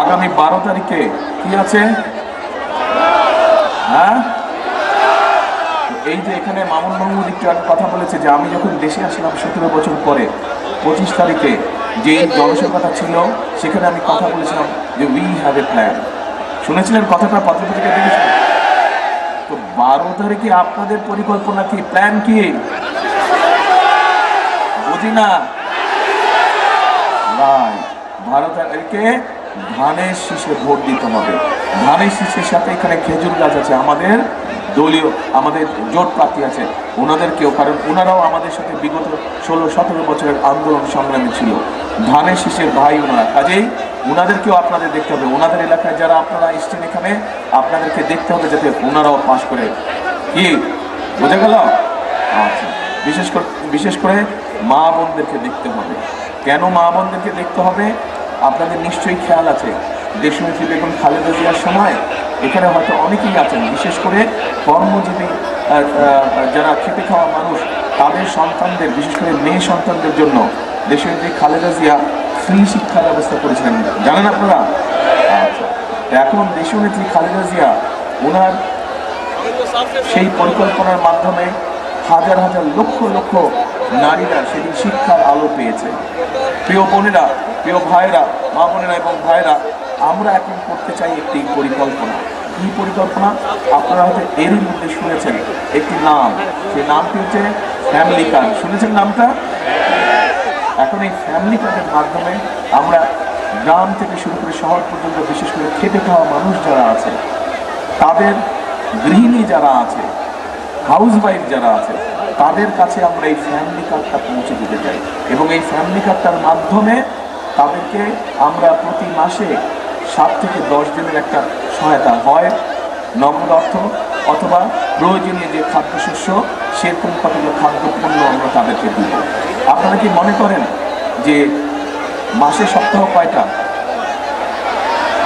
আগামী বারো তারিখে কি আছে? হ্যাঁ? এই যে এখানে মামুন মাহমুদ একটু আগে কথা বলেছে যে আমি যখন দেশে আসলাম সতেরো বছর পরে, পঁচিশ তারিখে যে জনসংখ্যাটা ছিল, সেখানে আমি কথা বলেছিলাম যে উই হ্যাভ এ প্ল্যান শুনেছিলেন কথাটা পত্রপত্রিকা দেখেছিলেন তো বারো তারিখে আপনাদের পরিকল্পনা কি? প্ল্যান কি? বুঝি না? বারো তারিখে ধানের শীষে ভোট দিতে হবে। ধানের শীষের সাথে এখানে খেজুর গাছ আছে, আমাদের দলীয়, আমাদের জোট প্রার্থী আছে। ওনাদেরকেও, কারণ ওনারাও আমাদের সাথে বিগত ষোলো, সতেরো বছরের আন্দোলন সংগ্রামী ছিল। ধানের শীষের ভাই ওনারা। কাজেই ওনাদেরকেও আপনাদের দেখতে হবে। ওনাদের এলাকায় যারা আপনারা এসছেন এখানে, আপনাদেরকে দেখতে হবে যাতে ওনারাও পাশ করে। কি? বোঝা গেল? আচ্ছা। বিশেষ করে বিশেষ করে মা বোনদেরকে দেখতে হবে। কেন মা বোনদেরকে দেখতে হবে? আপনাদের নিশ্চয়ই খেয়াল আছে। দেশনেত্রী বেগম খালেদা জিয়ার সময় এখানে হয়তো অনেকেই আছেন, বিশেষ করে কর্মজীবী যারা খেটে খাওয়া মানুষ, তাদের সন্তানদের, বিশেষ করে মেয়ে সন্তানদের জন্য দেশনেত্রী খালেদা জিয়া ফ্রি শিক্ষা ব্যবস্থা করেছিলেন। জানেন আপনারা? আচ্ছা এখন দেশনেত্রী খালেদা জিয়া, ওনার সেই পরিকল্পনার মাধ্যমে হাজার হাজার লক্ষ লক্ষ নারীরা সেদিন শিক্ষার আলো পেয়েছে। প্রিয় বোনেরা, প্রিয় ভাইরা মা বোনেরা এবং ভাইরা আমরা এখন করতে চাই একটি পরিকল্পনা। কি পরিকল্পনা? আপনারা হয়তো এরই মধ্যে শুনেছেন একটি নাম। সেই নামটি হচ্ছে ফ্যামিলি কার্ড শুনেছেন নামটা? এখন এই ফ্যামিলি কার্ডের মাধ্যমে আমরা গ্রাম থেকে শুরু করে শহর পর্যন্ত, বিশেষ করে খেটে খাওয়া মানুষ যারা আছে, তাদের গৃহিণী যারা আছে হাউস ওয়াইফ যারা আছে তাদের কাছে আমরা এই ফ্যামিলি কার্ডটা পৌঁছে দিতে চাই। এবং এই ফ্যামিলি কার্ডটার মাধ্যমে তাদেরকে আমরা প্রতি মাসে সাত থেকে দশ দিনের একটা সহায়তা হয় নগদ অর্থ অথবা প্রয়োজনীয় যে খাদ্যশস্য, সেরকম কতগুলো খাদ্যপণ্য আমরা তাদেরকে দিব। আপনারা কি মনে করেন যে মাসে সপ্তাহ কয়টা?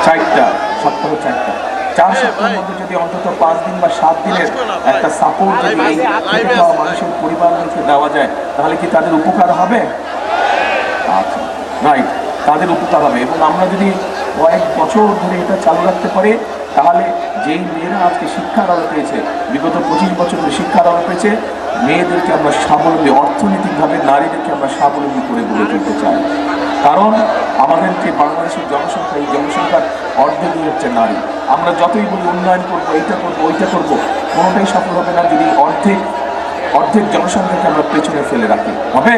চারটা, সপ্তাহ চারটা? চার সপ্তাহের মধ্যে যদি অন্তত পাঁচ দিন বা সাত দিনের একটা সাপোর্ট যদি এই খেটে খাওয়া মানুষের পরিবারগুলোকে দেওয়া যায় তাহলে কি তাদের উপকার হবে? আচ্ছা রাইট তাদের উপকার হবে। এবং আমরা যদি কয়েক বছর ধরে এটা চালু রাখতে পারি তাহলে যেই মেয়েরা আজকে শিক্ষার আলো পেয়েছে বিগত পঁচিশ বছর ধরে শিক্ষার আলো পেয়েছে মেয়েদেরকে আমরা স্বাবলম্বী অর্থনৈতিকভাবে নারীদেরকে আমরা স্বাবলম্বী করে গড়ে তুলতে চাই। কারণ আমাদের যে বাংলাদেশের জনসংখ্যা, এই জনসংখ্যার অর্ধেকই হচ্ছে নারী। আমরা যতই বলি উন্নয়ন করব, এইটা করব, ওইটা করব, কোনোটাই সফল হবে না যদি অর্ধেক অর্ধেক জনসংখ্যাকে আমরা পেছনে ফেলে রাখি। হবে?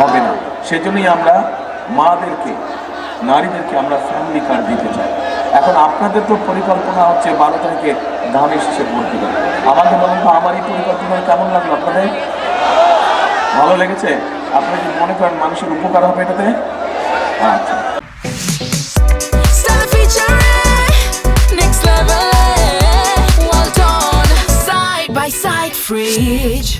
হবে না। সেজন্যই আমরা মাদেরকে, নারীদেরকে আমরা ফ্যামিলি কার্ড দিতে চাই। এখন আপনাদের তো পরিকল্পনা হচ্ছে বারো তারিখে ধানের শেষে ভোট দিবেন আমাকে বলেন তো, আমার এই পরিকল্পনা কেমন লাগল আপনাদের? ভালো লেগেছে? আপনারা কি মনে করেন মানুষের উপকার হবে এটাতে? আচ্ছা Stella featuring next level. Well done, side by side, fridge.